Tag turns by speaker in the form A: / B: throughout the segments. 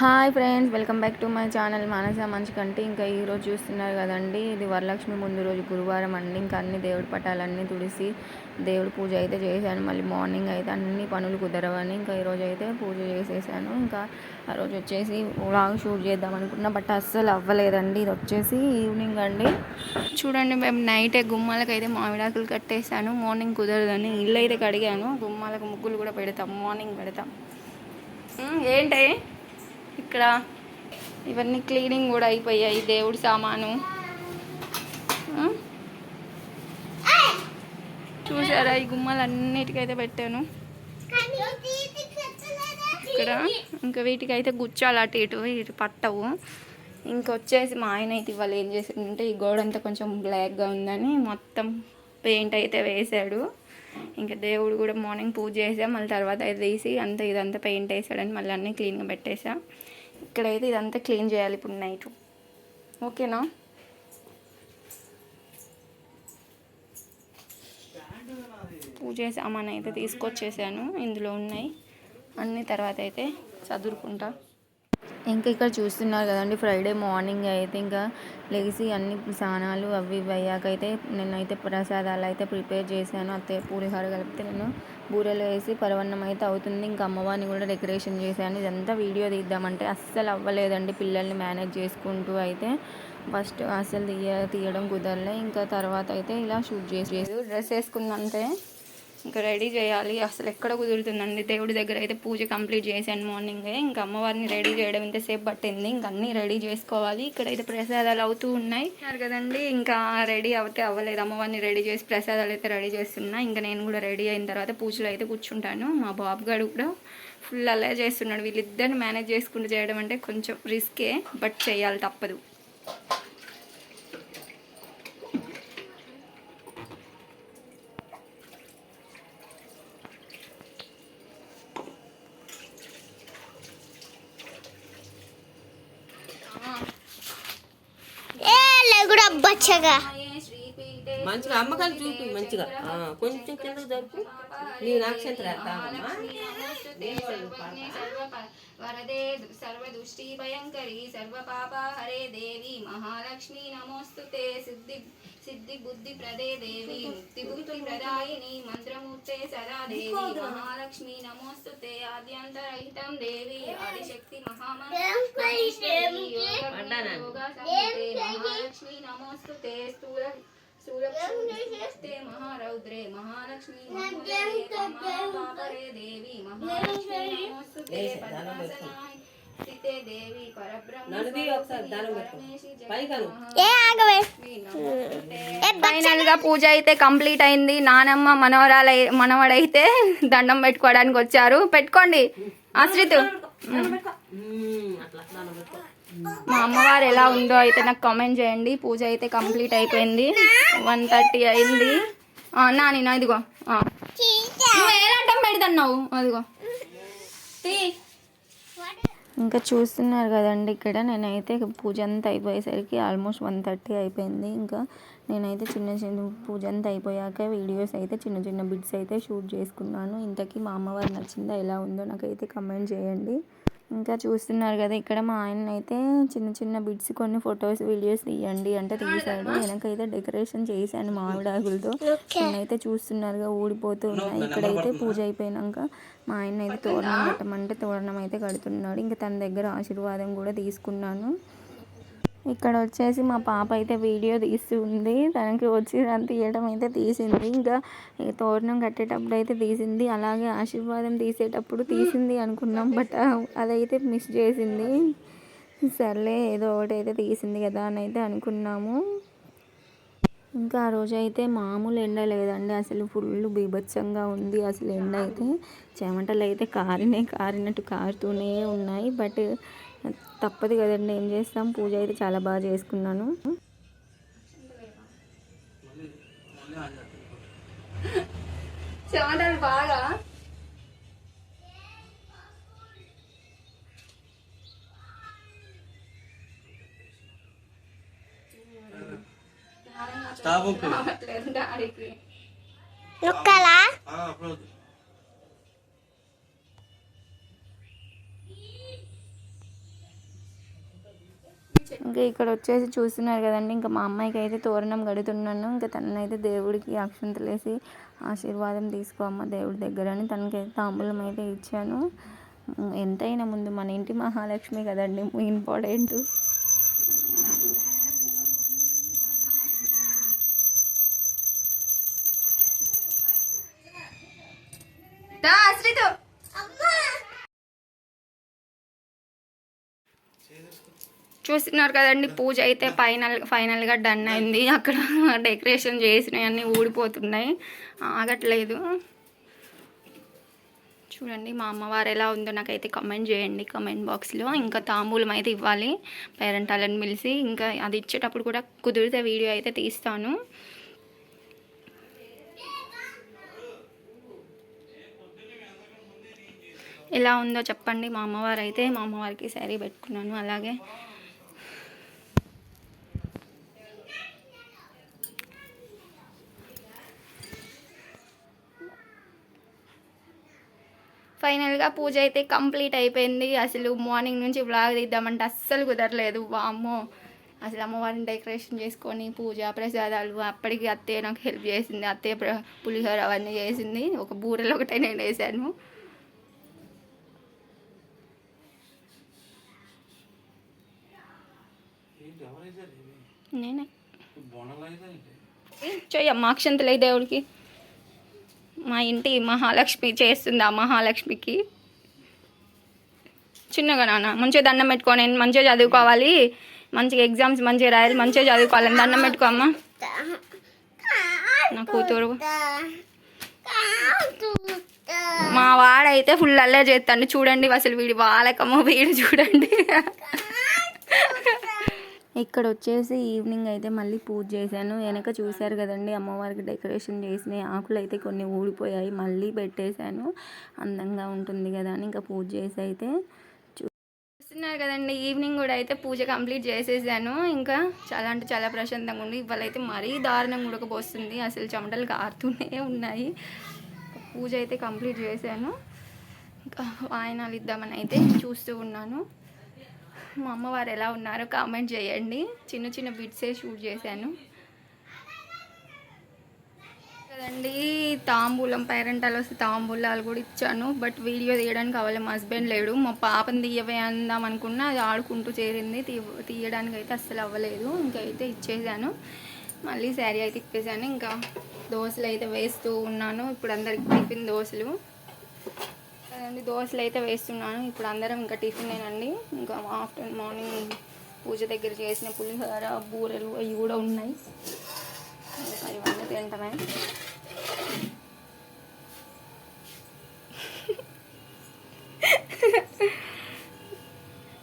A: Hi friends welcome back to my channel Manasa మంచి కంటే ఇంకా ఈరోజు చూస్తున్నారు కదండి ఇది వరలక్ష్మి ముందు రోజు గురువారం అండి. ఇంకా అన్ని దేవుడి పటాలన్నీ తుడిసి దేవుడి పూజ అయితే చేశాను. మళ్ళీ మార్నింగ్ అయితే అన్ని పనులు కుదరవని ఇంకా ఈరోజు అయితే పూజ చేసేసాను. ఇంకా ఆ రోజు వచ్చేసి వ్లాగ్ షూట్ చేద్దాం అనుకున్నా బట్ అస్సలు అవ్వలేదండి. ఇది వచ్చేసి ఈవినింగ్ అండి. చూడండి మేము నైట్ గుమ్మాలకు అయితే మామిడాకులు కట్టేసాను మార్నింగ్ కుదరదని ఇల్లు అయితే కడిగాను. గుమ్మాలకు ముగ్గులు కూడా పెడతాం మార్నింగ్ పెడతాం. ఏంటి? ఇక్కడ ఇవన్నీ క్లీనింగ్ కూడా అయిపోయాయి దేవుడి సామాను. చూసారా ఈ గుమ్మలు అన్నిటికైతే పెట్టాను. ఇక్కడ ఇంకా వీటికైతే గుచ్చాలి అటు ఇటు ఇటు పట్టవు. ఇంకొచ్చేసి మా ఆయన అయితే ఇవాళ ఏం చేసిందంటే ఈ గోడ అంతా కొంచెం బ్లాక్గా ఉందని మొత్తం పెయింట్ అయితే వేసాడు ఇంకా దేవుడు కూడా మార్నింగ్ పూజ చేసా మళ్ళీ తర్వాత అయితే తీసి అంతా ఇదంతా పెయింట్ వేసాడని మళ్ళీ అన్నీ క్లీన్గా పెట్టేసా. ఇక్కడైతే ఇదంతా క్లీన్ చేయాలి ఇప్పుడు నైట్. ఓకేనా? పూజ సామాన్ అయితే తీసుకొచ్చేసాను. ఇందులో ఉన్నాయి. అన్ని తర్వాత అయితే చదువుకుంటా ఇంకా ఇక్కడ చూస్తున్నారు కదండి ఫ్రైడే మార్నింగ్ అయితే ఇంకా లెగిసి అన్ని స్నానాలు అవి ఇవి అయ్యాక అయితే నేనైతే ప్రసాదాలు అయితే ప్రిపేర్ చేశాను. అత్తయ్య పూలిహోర కలిపితే నేను బూరెలు వేసి పరవన్నం అయితే అవుతుంది. ఇంకా అమ్మవారిని కూడా డెకరేషన్ చేశాను. ఇదంతా వీడియో తీద్దామంటే అస్సలు అవ్వలేదండి పిల్లల్ని మేనేజ్ చేసుకుంటూ అయితే. ఫస్ట్ అసలు తీయ తీయడం కుదరలే. ఇంకా తర్వాత అయితే ఇలా షూట్ చేసి డ్రెస్ వేసుకుందంటే ఇంకా రెడీ చేయాలి. అసలు ఎక్కడ కుదురుతుందండి? దేవుడి దగ్గర అయితే పూజ కంప్లీట్ చేశాను మార్నింగే. ఇంకా అమ్మవారిని రెడీ చేయడం ఇంతసేపు పట్టింది. ఇంకా అన్నీ రెడీ చేసుకోవాలి. ఇక్కడైతే ప్రసాదాలు అవుతూ ఉన్నాయి. కదండి ఇంకా రెడీ అవుతే అవ్వలేదు. అమ్మవారిని రెడీ చేసి ప్రసాదాలు అయితే రెడీ చేస్తున్నా. ఇంకా నేను కూడా రెడీ అయిన తర్వాత పూజలు అయితే కూర్చుంటాను. మా బాబు గారు కూడా ఫుల్ అలా చేస్తున్నాడు. వీళ్ళిద్దరిని మేనేజ్ చేసుకుంటూ చేయడం అంటే కొంచెం రిస్కే బట్ చేయాలి తప్పదు.
B: లేగుడు
C: మంచిగా అమ్మకాలు చూపి మంచిగా. కొంచెం కిందకు జరుపు నీ నక్షత్రం
A: వరదే సర్వదుష్టి భయంకరి సర్వ పాప హరే దేవి మహాలక్ష్మి నమోస్తుతే సిద్ధి సిద్ధి బుద్ధి ప్రదే దేవి ముక్తి బుద్ధి ప్రదాయిని మంత్రమూర్తే సదా దేవి మహాలక్ష్మి నమోస్తుతే ఆద్యంతరహితం దేవి ఆదిశక్తి యోగ మహాలక్ష్మి నమోస్తుతే స్థూల పాపరే దేవి స్థితే పరబ్రహ్మ ఫైనల్గా పూజ అయితే కంప్లీట్ అయింది. నానమ్మ మనవరాలు మనవడైతే దండం పెట్టుకోవడానికి వచ్చారు. పెట్టుకోండి. ఆశ్రిత్.
C: అట్లా
A: మా అమ్మవారు ఎలా ఉందో అయితే నాకు కామెంట్ చేయండి. పూజ అయితే కంప్లీట్ అయిపోయింది. వన్ థర్టీ అయింది. నాని నా ఇదిగో. అదిగో నువ్వు ఏ అదిగో. ఇంకా చూస్తున్నారు కదండి ఇక్కడ. నేనైతే పూజ అంతా అయిపోయేసరికి ఆల్మోస్ట్ వన్ థర్టీ అయిపోయింది. ఇంకా నేనైతే చిన్న చిన్న పూజ అంతా అయిపోయాక వీడియోస్ అయితే చిన్న చిన్న బిట్స్ అయితే షూట్ చేసుకున్నాను. ఇంతకీ మా అమ్మవారు నచ్చిందా ఎలా ఉందో నాకైతే కమెంట్ చేయండి. ఇంకా చూస్తున్నారు కదా ఇక్కడ మా ఆయన అయితే చిన్న చిన్న బిట్స్ కొన్ని ఫొటోస్ వీడియోస్ తీయండి అంటే తీసాడు. వెనకైతే డెకరేషన్ చేశాను మామిడాకులతో. అయితే చూస్తున్నారుగా ఊడిపోతూ ఉన్నాయి ఇక్కడైతే పూజ అయిపోయినాక మా ఆయన అయితే తోరణం కట్టమంటే తోరణం అయితే కడుతున్నాడు. ఇంకా తన దగ్గర ఆశీర్వాదం కూడా తీసుకున్నాను. ఇక్కడ వచ్చేసి మా పాప అయితే వీడియో తీస్తుంది. తనకి వచ్చి దాన్ని తీయడం అయితే తీసింది. ఇంకా తోరణం కట్టేటప్పుడు అయితే తీసింది. అలాగే ఆశీర్వాదం తీసేటప్పుడు తీసింది అనుకున్నాం. బట్ అదైతే మిస్ చేసింది. సర్లే ఏదో ఒకటి అయితే తీసింది కదా అని అయితే అనుకున్నాము. ఇంకా ఆ రోజు అయితే మామూలు ఎండ లేదండి. అసలు ఫుల్ బీభత్సంగా ఉంది అసలు ఎండ అయితే. చెమటలు అయితే కారినే కారినట్టు కారుతూనే ఉన్నాయి. బట్ తప్పదు కదండి ఏం చేస్తాం? పూజ అయితే చాలా బాగా చేసుకున్నాను. బాగా?
D: స్టాప్ ఓకే
A: ఇంకా ఇక్కడ వచ్చేసి చూస్తున్నారు కదండి. ఇంకా మా అమ్మాయికి అయితే తోరణం కడుతున్నాను. ఇంకా తనైతే దేవుడికి అక్షంతలేసి ఆశీర్వాదం తీసుకో అమ్మ దేవుడి దగ్గర అని తనకైతే తాంబూలం అయితే ఇచ్చాను. ఎంతైనా ముందు మన ఇంటి మహాలక్ష్మి కదండి ఇంపార్టెంట్. చూస్తున్నారు కదండి పూజ అయితే ఫైనల్ ఫైనల్గా డన్ అయింది. అక్కడ డెకరేషన్ చేసినవన్నీ ఊడిపోతున్నాయి. ఆగట్లేదు. చూడండి మా అమ్మవారు ఎలా ఉందో నాకైతే కమెంట్ చేయండి కమెంట్ బాక్స్లో ఇంకా తాంబూలం అయితే ఇవ్వాలి పేరెంట్ వాళ్ళని పిలిచి. ఇంకా అది ఇచ్చేటప్పుడు కూడా కుదిరితే వీడియో అయితే తీస్తాను. ఎలా ఉందో చెప్పండి మా అమ్మవారు అయితే మా అమ్మవారికి శారీ పెట్టుకున్నాను. అలాగే ఫైనల్గా పూజ అయితే కంప్లీట్ అయిపోయింది. అసలు మార్నింగ్ నుంచి బ్లాగ్ తీద్దామంటే అస్సలు కుదరలేదు. వామ్మో! అసలు అమ్మవారిని డెకరేషన్ చేసుకొని పూజ ప్రసాదాలు అప్పటికి అత్తయ్య నాకు హెల్ప్ చేసింది. అత్తయ్య పులిహోర అవన్నీ చేసింది. ఒక బూరెలు ఒకటే నేను వేసాను నేనే. చెయ్యమ్మా అక్షంతలే దేవుడికి. మా ఇంటి మహాలక్ష్మి చేస్తుంది ఆ మహాలక్ష్మికి. చిన్నగా నాన్న మంచిగా దండం పెట్టుకొని మంచిగా చదువుకోవాలి. మంచిగా ఎగ్జామ్స్ మంచిగా రాయాలి మంచిగా చదువుకోవాలి. దండం పెట్టుకో అమ్మ. నా కూతురు. మా వాడైతే ఫుల్ అల్లే చేస్తాడు. చూడండి అసలు వీడి వాలకమో వీడు చూడండి. ఇక్కడ వచ్చేసి ఈవినింగ్ అయితే మళ్ళీ పూజ చేశాను. వెనక చూశారు కదండి అమ్మవారికి డెకరేషన్ చేసిన ఆకులు అయితే కొన్ని ఊడిపోయాయి. మళ్ళీ పెట్టేశాను. అందంగా ఉంటుంది కదా అని ఇంకా పూజ చేసి అయితే చూస్తున్నారు కదండి. ఈవినింగ్ కూడా అయితే పూజ కంప్లీట్ చేసేసాను. ఇంకా చాలా అంటే చాలా ప్రశాంతంగా ఉంది. ఇవాళ అయితే మరీ దారుణంగా ఉడకపోస్తుంది. అసలు చెమటలు కారుతూనే ఉన్నాయి. పూజ అయితే కంప్లీట్ చేశాను. ఇంకా వాయనాలు ఇద్దామని అయితే చూస్తూ ఉన్నాను. మా అమ్మవారు ఎలా ఉన్నారో కామెంట్ చేయండి. చిన్న చిన్న బిట్సే షూట్ చేశాను. కదండి తాంబూలం పేరెంటాలు వస్తే తాంబూలాలు కూడా ఇచ్చాను. బట్ వీడియో తీయడానికి కావాలి మా హస్బెండ్ లేడు. మా పాపని తీయవే అందాం అనుకున్నా అది ఆడుకుంటూ చేరింది. తీయడానికి అయితే అస్సలు అవ్వలేదు. ఇంకైతే ఇచ్చేసాను మళ్ళీ శారీ అయితే ఇప్పేసాను ఇంకా దోశలు అయితే వేస్తూ ఉన్నాను. ఇప్పుడు అందరికి టిఫిన్ దోశలు. కదండి దోశలు అయితే వేస్తున్నాను. ఇప్పుడు అందరం ఇంకా టిఫినేనండి ఇంకా ఆఫ్టర్నూన్ మార్నింగ్ పూజ దగ్గర చేసిన పులిహోర బూరెలు అవి కూడా ఉన్నాయి. ఇవన్నీ తింటమే.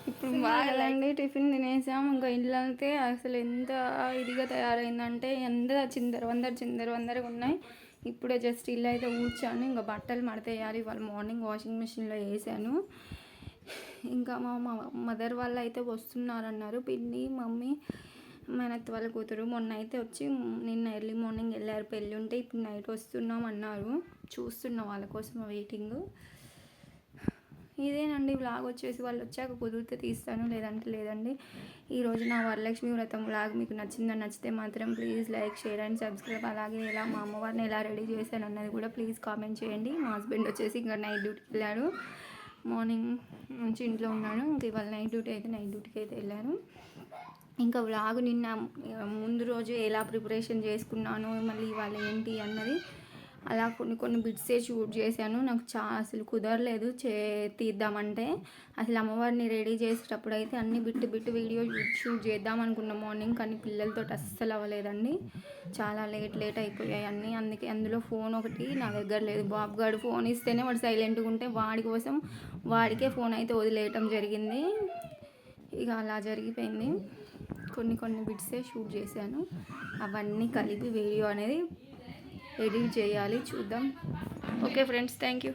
A: ఇప్పుడు బాగాలండి టిఫిన్ తినేసాం. ఇంకా ఇల్లు అయితే అసలు ఎంత ఇదిగా తయారైందంటే ఎంత చిందర వందర చిందర వందరగా ఉన్నాయి. ఇప్పుడే జస్ట్ ఇల్లు అయితే ఊడ్చాను ఇంకా బట్టలు మడతేయాలి వాళ్ళు మార్నింగ్ వాషింగ్ మిషన్లో వేసాను. ఇంకా మా మా మదర్ వాళ్ళు అయితే వస్తున్నారన్నారు పిన్ని మమ్మీ మనత్ వాళ్ళ కూతురు మొన్న అయితే వచ్చి నిన్న ఎర్లీ మార్నింగ్ వెళ్ళారు పెళ్ళి ఉంటే ఇప్పుడు నైట్ వస్తున్నాం అన్నారు. చూస్తున్నాం వాళ్ళ కోసం వెయిటింగ్ ఇదేనండి వ్లాగ్ వచ్చేసి వాళ్ళు వచ్చాక కుదిరితే తీస్తాను లేదంటే లేదండి. ఈరోజు నా వరలక్ష్మి వ్రతం వ్లాగ్ మీకు నచ్చిందని నచ్చితే మాత్రం please like share and subscribe అలాగే ఇలా మా అమ్మవారిని ఎలా రెడీ చేశాను అన్నది కూడా ప్లీజ్ కామెంట్ చేయండి. మా హస్బెండ్ వచ్చేసి ఇంకా నైట్ డ్యూటీకి వెళ్ళాడు. మార్నింగ్ నుంచి ఇంట్లో ఉన్నాను ఇంకా ఇవాళ నైట్ డ్యూటీ అయితే నైట్ డ్యూటీకి అయితే వెళ్ళాను. ఇంకా వ్లాగ్ నిన్న ముందు రోజు ఎలా ప్రిపరేషన్ చేసుకున్నాను మళ్ళీ ఇవాళ ఏంటి అన్నది అలా కొన్ని కొన్ని బిట్సే షూట్ చేశాను. నాకు చా అసలు కుదరలేదు చే తీద్దామంటే. అసలు అమ్మవారిని రెడీ చేసేటప్పుడు అయితే అన్ని బిట్ బిట్ వీడియో షూట్ చేద్దాం అనుకున్న మార్నింగ్ కానీ పిల్లలతో అస్సలు అవ్వలేదండి. చాలా లేట్ లేట్ అయిపోయాయి అన్నీ. అందుకే అందులో ఫోన్ ఒకటి నా దగ్గర లేదు. బాబు గారు ఫోన్ ఇస్తేనే వాడు సైలెంట్గా ఉంటే వాడి కోసం వాడికే ఫోన్ అయితే వదిలేయటం జరిగింది. ఇక అలా జరిగిపోయింది. కొన్ని కొన్ని బిట్సే షూట్ చేశాను. అవన్నీ కలిపి వీడియో అనేది ఎడిట్ చేయాలి చూద్దాం. Okay friends thank you.